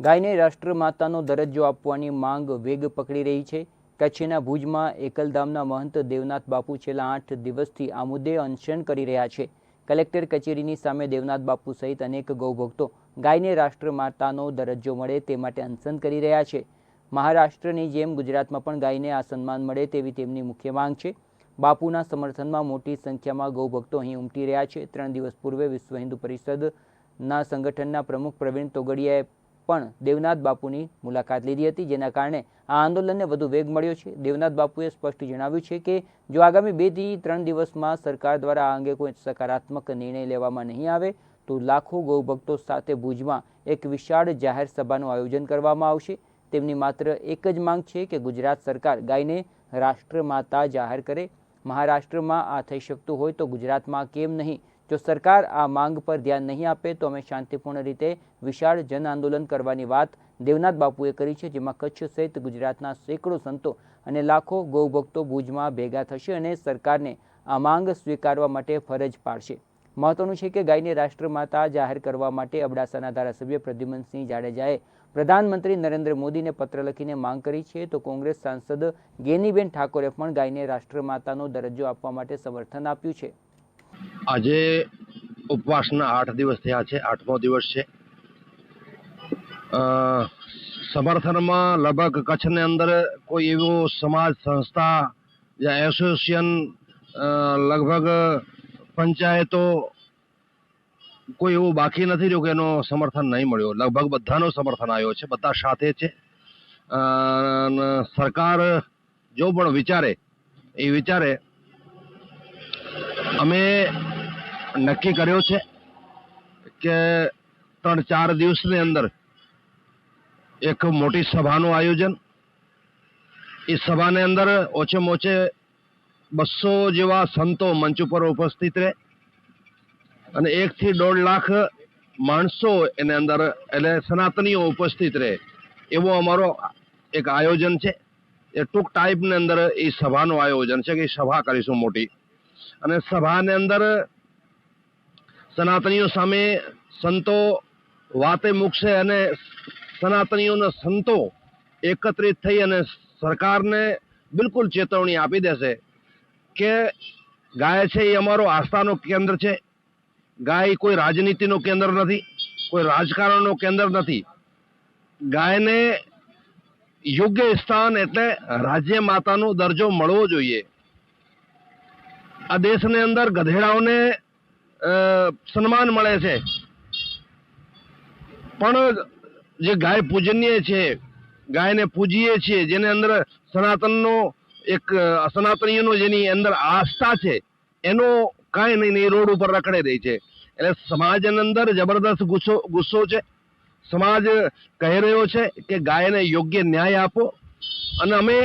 ગાયને રાષ્ટ્રમાતાનો દરજ્જો આપવાની માંગ વેગ પકડી રહી છે. કચ્છના ભુજમાં એકલધામના મહંત દેવનાથ બાપુ છેલ્લા આઠ દિવસથી આ મુદ્દે અનશન કરી રહ્યા છે. કલેક્ટર કચેરીની સામે દેવનાથ બાપુ સહિત અનેક ગૌભક્તો ગાયને રાષ્ટ્રમાતાનો દરજ્જો મળે તે માટે અનશન કરી રહ્યા છે. મહારાષ્ટ્રની જેમ ગુજરાતમાં પણ ગાયને આ સન્માન મળે તેવી તેમની મુખ્ય માંગ છે. બાપુના સમર્થનમાં મોટી સંખ્યામાં ગૌભક્તો અહીં ઉમટી રહ્યા છે. ત્રણ દિવસ પૂર્વે વિશ્વ હિન્દુ પરિષદના સંગઠનના પ્રમુખ પ્રવીણ તોગડિયાએ પણ દેવનાથ બાપુની મુલાકાત લીધી હતી, જેના કારણે આ આંદોલનને વધુ વેગ મળ્યો છે. દેવનાથ બાપુએ સ્પષ્ટ જણાવ્યું છે કે, જો આગામી બેથી ત્રણ દિવસમાં સરકાર દ્વારા આ અંગે કોઈ સકારાત્મક નિર્ણય લેવામાં નહીં આવે, તો લાખો ગૌભક્તો સાથે ભુજમાં એક વિશાળ જાહેર સભાનું આયોજન કરવામાં આવશે. તેમની માત્ર એક જ માંગ છે કે ગુજરાત સરકાર ગાયને રાષ્ટ્રમાતા જાહેર કરે. મહારાષ્ટ્રમાં આ થઈ શકતું હોય તો ગુજરાતમાં કેમ નહીં? જો સરકાર આ માંગ પર ધ્યાન નહીં આપે, તો અમે શાંતિપૂર્ણ રીતે વિશાળ જન આંદોલન કરવાની વાત દેવનાથ બાપુએ કરી છે, જેમાં કચ્છ સહિત ગુજરાતના સેંકડો સંતો અને લાખો ગૌભક્તો ભુજમાં ભેગા થશે અને સરકારને આ માંગ સ્વીકારવા માટે ફરજ પાડશે. મહત્વનું છે કે ગાયને રાષ્ટ્રમાતા જાહેર કરવા માટે અબડાસાના ધારાસભ્ય પ્રદ્યુમનસિંહ જાડેજાએ પ્રધાનમંત્રી નરેન્દ્ર મોદીને પત્ર લખીને માંગ કરી છે, તો કોંગ્રેસ સાંસદ ગેનીબેન ઠાકોરે પણ ગાયને રાષ્ટ્રમાતાનો દરજ્જો આપવા માટે સમર્થન આપ્યું છે. આજે ઉપવાસના આઠ દિવસ થયા છે, આઠમો દિવસ છે. સમર્થનમાં લગભગ કચ્છની અંદર કોઈ એવું સમાજ, સંસ્થા યા એસોસિએશન લગભગ પંચાયતો કોઈ એવું બાકી નથી રહ્યું કે એનો સમર્થન નહીં મળ્યો. લગભગ બધાનો સમર્થન આવ્યો છે, બધા સાથે છે. સરકાર જો પણ વિચારે, એ વિચારે અમે નક્કી કર્યો છે કે ત્રણ ચાર દિવસની અંદર એક મોટી સભાનું આયોજન. એ સભાની અંદર ઓછેમાં ઓછે બસો જેવા સંતો મંચ ઉપર ઉપસ્થિત રહે અને એકથી દોઢ લાખ માણસો એની અંદર એટલે સનાતનીઓ ઉપસ્થિત રહે એવો અમારો એક આયોજન છે. એ ટૂંક ટાઈપની અંદર એ સભાનું આયોજન છે કે સભા કરીશું મોટી. અને સભાની અંદર સનાતનીઓ સામે સંતો વાતે મૂકશે અને સનાતનીઓના સંતો એકત્રિત થઈ અને સરકારને બિલકુલ ચેતવણી આપી દેશે કે ગાય છે એ અમારો આસ્થાનું કેન્દ્ર છે. ગાય કોઈ રાજનીતિનું કેન્દ્ર નથી, કોઈ રાજકારણનું કેન્દ્ર નથી. ગાયને યોગ્ય સ્થાન એટલે રાજ્ય માતાનો દરજ્જો મળવો જોઈએ. આ દેશની અંદર ગધેડાઓને સન્માન મળે છે. પણ જે ગાય પૂજનીય છે, ગાયને પૂજીએ છીએ, જેને અંદર સનાતનનો એક સનાતનીઓનો જેની અંદર આસ્થા છે, એનો કાંઈ નહીં નહીં રોડ ઉપર રખડે રહી છે. એટલે સમાજની અંદર જબરદસ્ત ગુસ્સો ગુસ્સો છે. સમાજ કહી રહ્યો છે કે ગાયને યોગ્ય ન્યાય આપો. અને અમે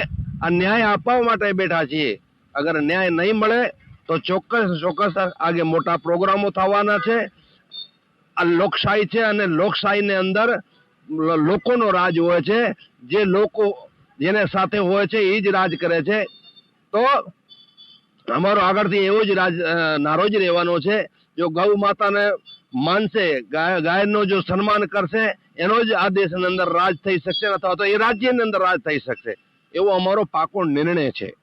આ ન્યાય આપવા માટે બેઠા છીએ. અગર ન્યાય નહીં મળે તો ચોક્કસ ચોક્કસ આગે મોટા પ્રોગ્રામો થવાના છે. આ લોકશાહી છે અને લોકશાહીની અંદર લોકોનો રાજ હોય છે. જે લોકો જેને સાથે હોય છે એ જ રાજ કરે છે. તો અમારો આગળથી એવો જ રાજ નારો જ રહેવાનો છે. જો ગૌ માતાને માનશે, ગાય ગાયનો જો સન્માન કરશે, એનો જ આ દેશની અંદર રાજ થઈ શકશે અથવા તો એ રાજ્યની અંદર રાજ થઈ શકશે. એવો અમારો પાકો નિર્ણય છે.